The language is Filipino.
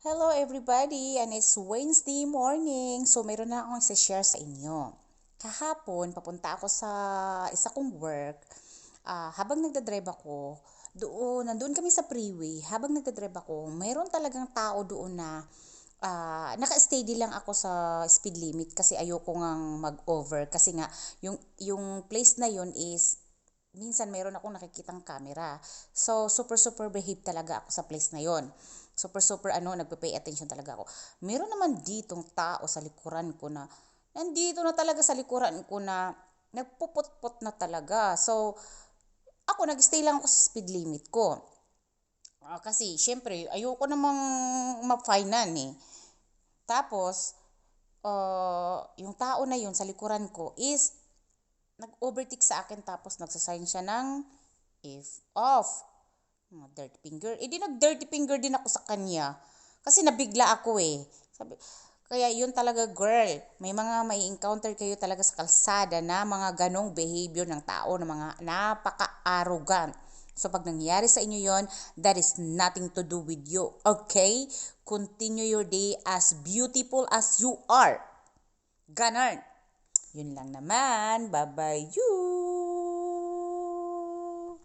Hello everybody, and it's Wednesday morning. So meron na akong share sa inyo. Kahapon, papunta ako sa isa kong work. Ah, habang nagdadrive ako, doon, nandun kami sa freeway. Habang nagdadrive ako, mayroon talagang tao doon na ah, naka-steady lang ako sa speed limit kasi ayoko ngang mag-over kasi nga yung yung place na yun is minsan mayroon akong nakikitang camera. So, super, super behave talaga ako sa place na yon. Super, super, ano, nagpe-pay attention talaga ako. Meron naman ditong tao sa likuran ko na, nandito na talaga sa likuran ko na, nagpupot-pot na talaga. So, ako, nag-stay lang ako sa speed limit ko. Ah, kasi, syempre, ayoko namang ma-finan eh. Tapos, uh, yung tao na yun sa likuran ko is nag-overtake sa akin tapos nagsasign siya ng if off. Mga dirty finger. Eh di nag-dirty finger din ako sa kanya. Kasi nabigla ako eh. Sabi, kaya yun talaga girl, may mga may encounter kayo talaga sa kalsada na mga ganong behavior ng tao na mga napaka-arrogant. So pag nangyari sa inyo yon, that is nothing to do with you. Okay? Continue your day as beautiful as you are. Ganon. Yun lang naman. Bye-bye you.